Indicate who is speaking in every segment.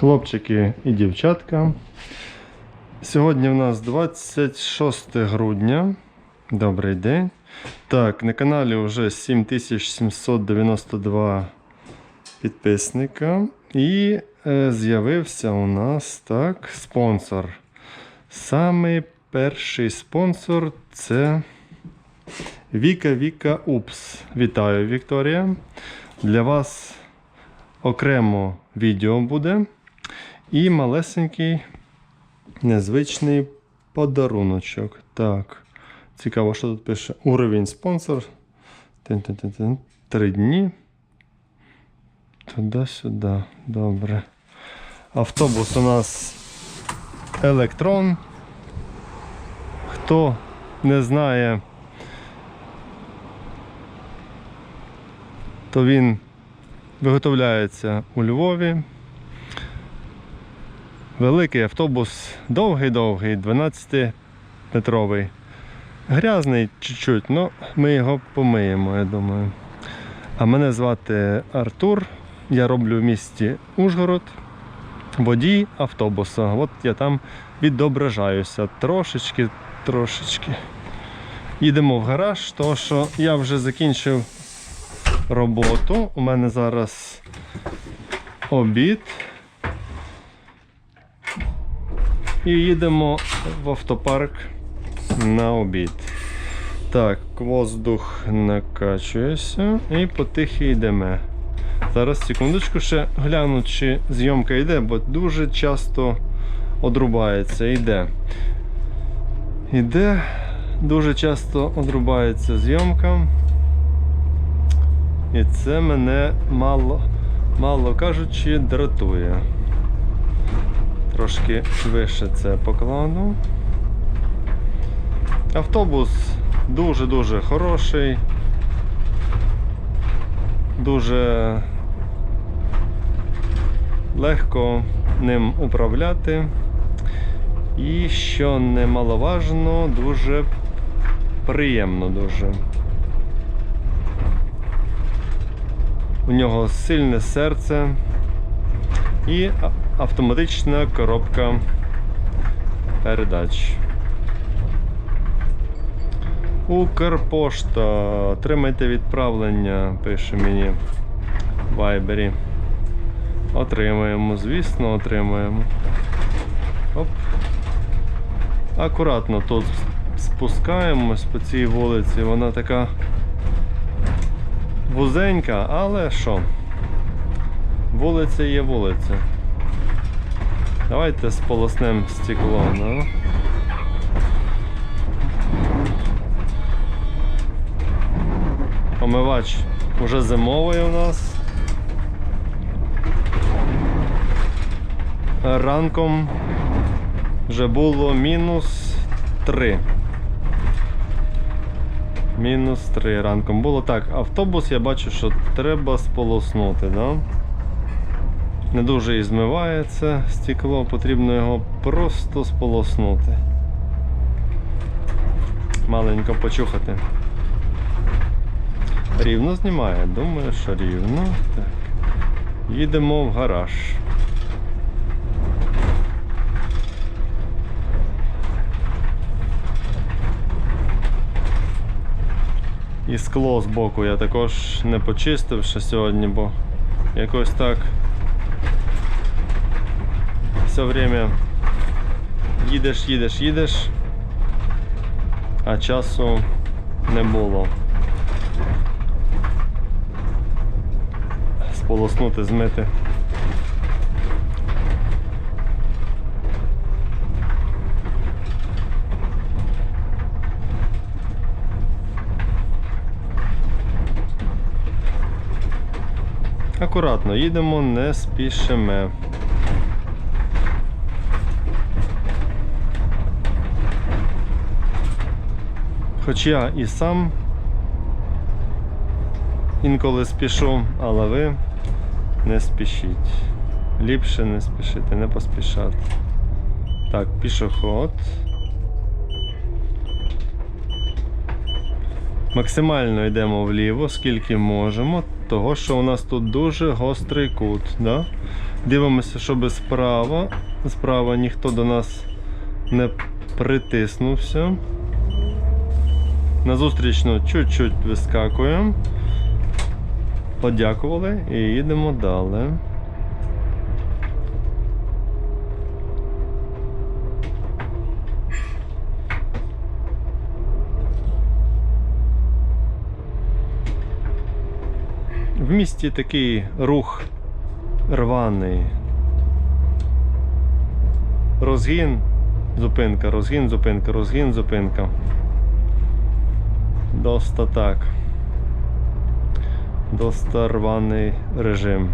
Speaker 1: Хлопчики і дівчатка. Сьогодні в нас 26 грудня. Добрий день. Так, на каналі вже 7792 підписника. І е, з'явився у нас так, спонсор. Самий перший спонсор це Віка Віка Упс. Вітаю, Вікторія. Для вас окремо відео буде. І малесенький незвичний подаруночок. Так. Цікаво, що тут пише. Уровень спонсор. Три дні. Туди-сюди. Добре. Автобус у нас електрон. Хто не знає, то він виготовляється у Львові. Великий автобус, довгий-довгий, 12-метровий. Грязний чуть-чуть, але ми його помиємо, я думаю. А мене звати Артур. Я роблю в місті Ужгород, водій автобуса. От я там відображаюся трошечки, трошечки. Їдемо в гараж, тому що я вже закінчив роботу. У мене зараз обід. І їдемо в автопарк на обід. Так, воздух накачується і потихи йдемо. Зараз секундочку ще гляну, чи зйомка йде, бо дуже часто одрубається. Йде. Йде, дуже часто одрубається зйомка. І це мене мало, мало кажучи, дратує. Трошки вище це покладу. Автобус дуже-дуже хороший. Дуже легко ним управляти. І що немаловажно, дуже приємно дуже. У нього сильне серце і автоматична коробка передач. Укрпошта. Отримайте відправлення, пише мені в Вайбері. Отримаємо, звісно, отримаємо. Оп. Акуратно тут спускаємось по цій вулиці. Вона така вузенька, але що? Вулиця є вулиця. Давайте сполоснем стекло. Ну. Омивач уже зимовий у нас. Ранком вже було мінус 3. Мінус 3 ранком було. Так, автобус я бачу, що треба сполоснути, да? Не дуже і змивається стекло, потрібно його просто сполоснути. Маленько почухати. Рівно знімає, думаю, що рівно. Так. Їдемо в гараж. І скло з боку я також не почистив ще сьогодні, бо якось так все время їдеш, їдеш, їдеш, а часу не було. Сполоснути, змити. Акуратно їдемо, не спішимо. Хоч я і сам інколи спішу, але ви не спішіть. Ліпше не спішити, не поспішати. Так, пішоход. Максимально йдемо вліво, скільки можемо, того що у нас тут дуже гострий кут. Да? Дивимося, щоб справа. Справа ніхто до нас не притиснувся. На зустрічну чуть-чуть вискакуємо. Подякували і їдемо далі. В місті такий рух рваний. Розгін, зупинка, розгін, зупинка, розгін, зупинка. Доста так. Доста рваний режим.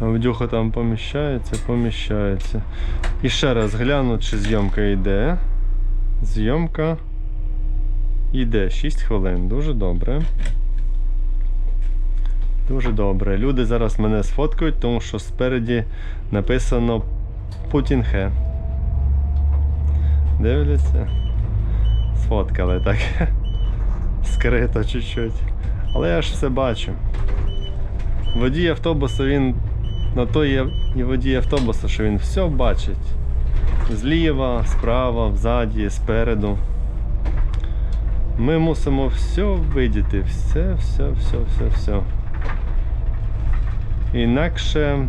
Speaker 1: Авдюха там поміщається, поміщається. І ще раз гляну, чи зйомка йде. Зйомка йде 6 хвилин. Дуже добре. Дуже добре. Люди зараз мене сфоткають, тому що спереді написано Путінхе. Дивляться? Сфоткали так. Скрито чуть-чуть. Але я ж все бачу. Водій автобуса він на то є і водій автобуса, що він все бачить. Зліва, справа, взаді, спереду. Ми мусимо все видіти. Все, все, все, все, все. Інакше.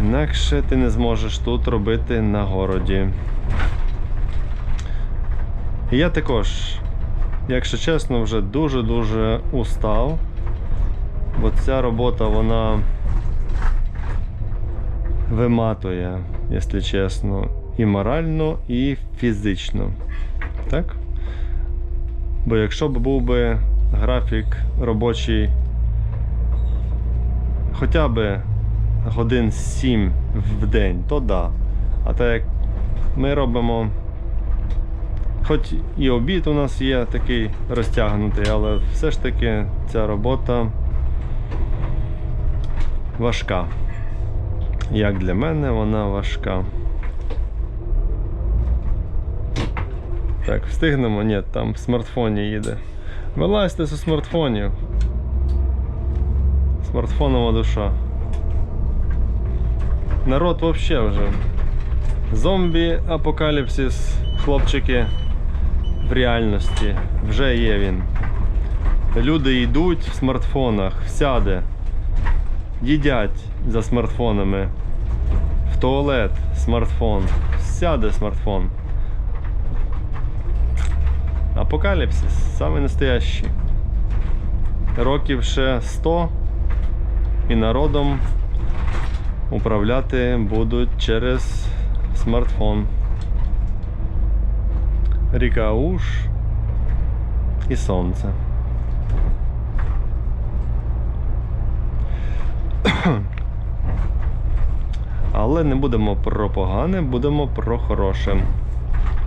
Speaker 1: Інакше ти не зможеш тут робити на городі. Я також, якщо чесно, вже дуже-дуже устав. Бо ця робота вона виматує, якщо чесно, і морально, і фізично. Так? Бо якщо б був би графік робочий хоча б годин 7 в день, то да. А так як ми робимо. Хоч і обід у нас є такий розтягнутий, але все ж таки ця робота важка. Як для мене вона важка. Так, встигнемо? Ні, там в смартфоні їде. Вилазьте зі смартфонів. Смартфонова душа. Народ вообще вже. Зомбі апокаліпсис, хлопчики, в реальності. Вже є він. Люди йдуть в смартфонах, сяде їдять за смартфонами. В туалет смартфон. Сяде смартфон. Апокаліпсис, самий настоящий. Років ще 100 і народом управляти будуть через смартфон. Ріка Уж і сонце. Але не будемо про погане, будемо про хороше.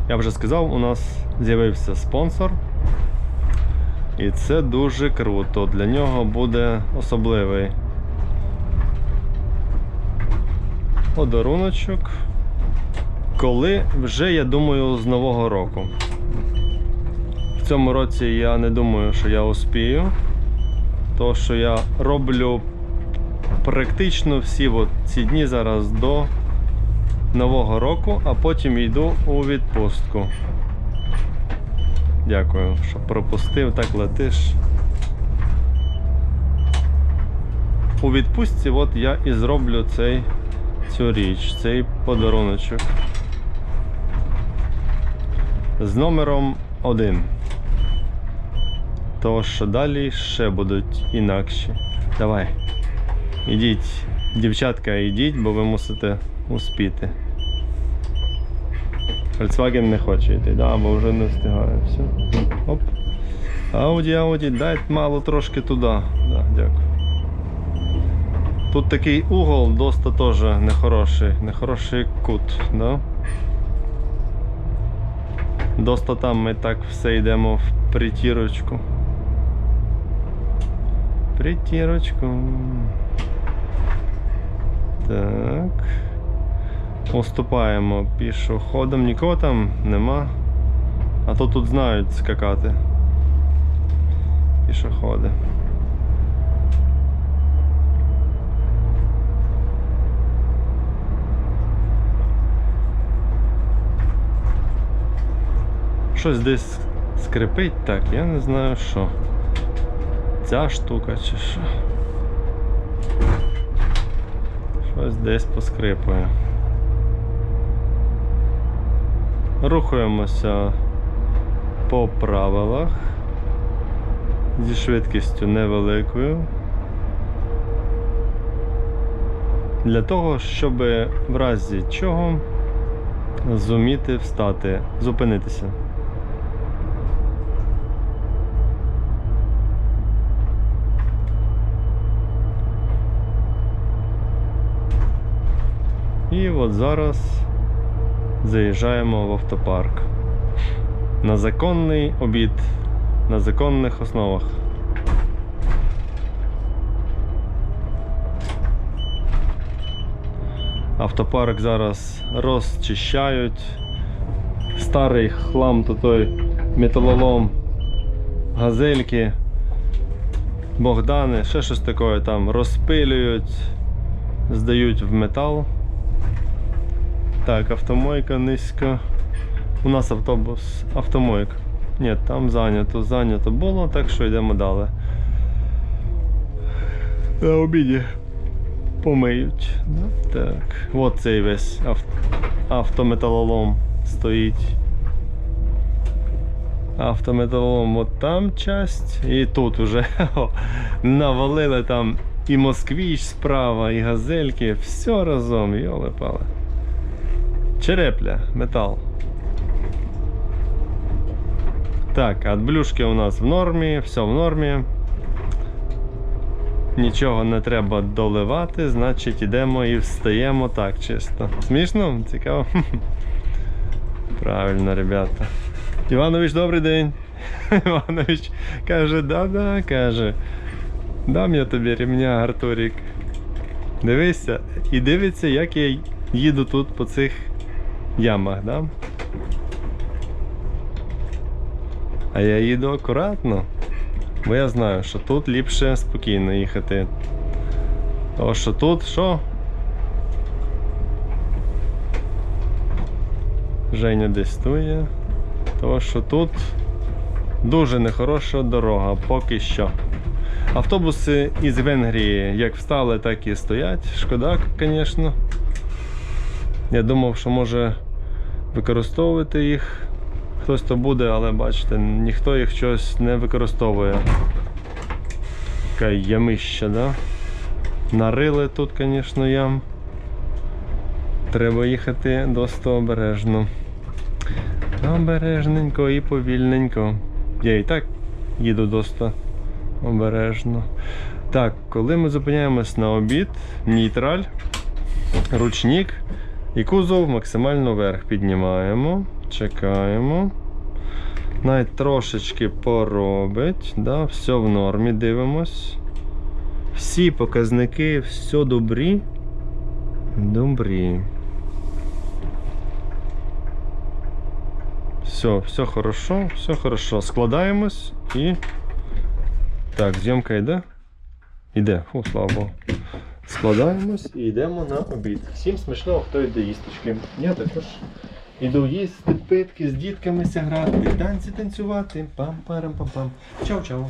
Speaker 1: Я вже сказав, у нас з'явився спонсор. І це дуже круто. Для нього буде особливий подаруночок. Коли вже, я думаю, з Нового року. В цьому році я не думаю, що я успію. То, що я роблю практично всі от ці дні зараз до Нового року, а потім йду у відпустку. Дякую, що пропустив, так летиш. У відпустці от я і зроблю цей, цю річ, цей подаруночок. З номером 1. Тому що далі ще будуть інакші. Давай. Ідіть, дівчатка, ідіть, бо ви мусите успіти. Volkswagen не хоче йти, да, бо вже не встигає. Все. Оп. Ауді, Ауді, дай мало трошки туди. Да, дякую. Тут такий угол доста теж нехороший, нехороший кут, да? Доста там ми так все йдемо в притірочку. Притірочку. Так. Уступаємо пішоходом, нікого там нема. А то тут знають скакати. Пішоходи. Щось десь скрипить так, я не знаю що. Ця штука чи що. Щось десь поскрипує. Рухаємося по правилах зі швидкістю невеликою. Для того, щоб в разі чого зуміти встати, зупинитися. І от зараз заїжджаємо в автопарк. На законний обід, на законних основах. Автопарк зараз розчищають. Старий хлам, то той металолом, газельки, Богдани, ще щось таке там розпилюють, здають в метал. Так, автомойка низько. У нас автобус, автомойка. Ні, там зайнято, зайнято було, так що йдемо далі. На обіді помиють. Ну, Так. От цей весь ав... автометалолом стоїть. Автометалолом от там часть, і тут уже навалили там і москвіч справа, і газельки, все разом, йоли пали. Черепля, метал. Так, отблюшки у нас в нормі, все в нормі. Нічого не треба доливати, значить йдемо і встаємо так чисто. Смішно? Цікаво? Правильно, ребята. Іванович, добрий день. Іванович каже, да-да, каже. Дам я тобі рівня, Артурік. Дивися, і дивиться, як я їду тут по цих ямах, да? А я їду акуратно. Бо я знаю, що тут ліпше спокійно їхати. Тому що тут що? Женя десь тує. Тому що тут дуже нехороша дорога, поки що. Автобуси із Венгрії як встали, так і стоять. Шкода, звісно. Я думав, що може використовувати їх. Хтось то буде, але бачите, ніхто їх щось не використовує. Така ямища, да? Нарили тут, звісно, ям. Треба їхати досить обережно. Обережненько і повільненько. Я і так їду досить обережно. Так, коли ми зупиняємось на обід, нейтраль, ручник і кузов максимально вверх піднімаємо, чекаємо. Навіть трошечки поробить, да, все в нормі, дивимось. Всі показники, все добрі. Добрі. Все, все хорошо, все хорошо. Складаємось і. Так, зйомка йде? Іде, фу, слава Богу. Складаємось і йдемо на обід. Всім смачного, хто йде їсточки. Я також іду їсти питки з дітками грати, танці танцювати. Пам-парам-пам-пам. Чау-чау.